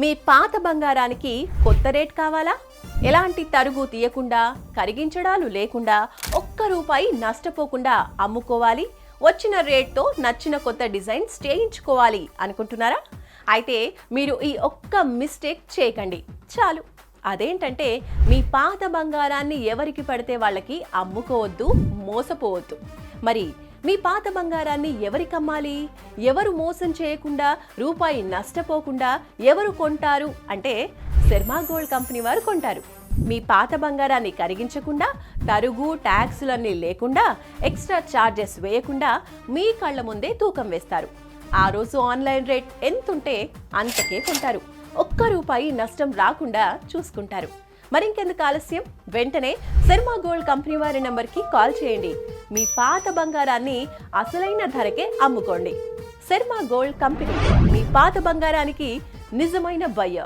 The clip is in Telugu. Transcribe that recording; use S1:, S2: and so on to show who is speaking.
S1: మీ పాత బంగారానికి కొత్త రేట్ కావాలా? ఎలాంటి తరుగు తీయకుండా కరిగించడాలు లేకుండా ఒక్క రూపాయి నష్టపోకుండా అమ్ముకోవాలి? వచ్చిన రేట్తో నచ్చిన కొత్త డిజైన్స్ చేయించుకోవాలి అనుకుంటున్నారా? అయితే మీరు ఈ ఒక్క మిస్టేక్ చేయకండి. చాలు. అదేంటంటే మీ పాత బంగారాన్ని ఎవరికి పడితే వాళ్ళకి అమ్ముకోవద్దు మోసపోవద్దు. మరి మీ పాత బంగారాన్ని ఎవరికి అమ్మాలి? ఎవరు మోసం చేయకుండా రూపాయి నష్టపోకుండా ఎవరు కొంటారు? అంటే శర్మా గోల్డ్ కంపెనీ వారు కొంటారు. మీ పాత బంగారాన్ని కరిగించకుండా తరుగు ట్యాక్సులన్నీ లేకుండా ఎక్స్ట్రా ఛార్జెస్ వేయకుండా మీ కళ్ళ ముందే తూకం వేస్తారు. ఆ రోజు ఆన్లైన్ రేట్ ఎంతుంటే అంతకే కొంటారు. ఒక్క రూపాయి నష్టం రాకుండా చూసుకుంటారు. మరింకెందుకు ఆలస్యం? వెంటనే శర్మా గోల్డ్ కంపెనీ వారి నంబర్కి కాల్ చేయండి. మీ పాత బంగారాన్ని అసలైన ధరకే అమ్ముకోండి. శర్మా గోల్డ్ కంపెనీ మీ పాత బంగారానికి నిజమైన బయ్య.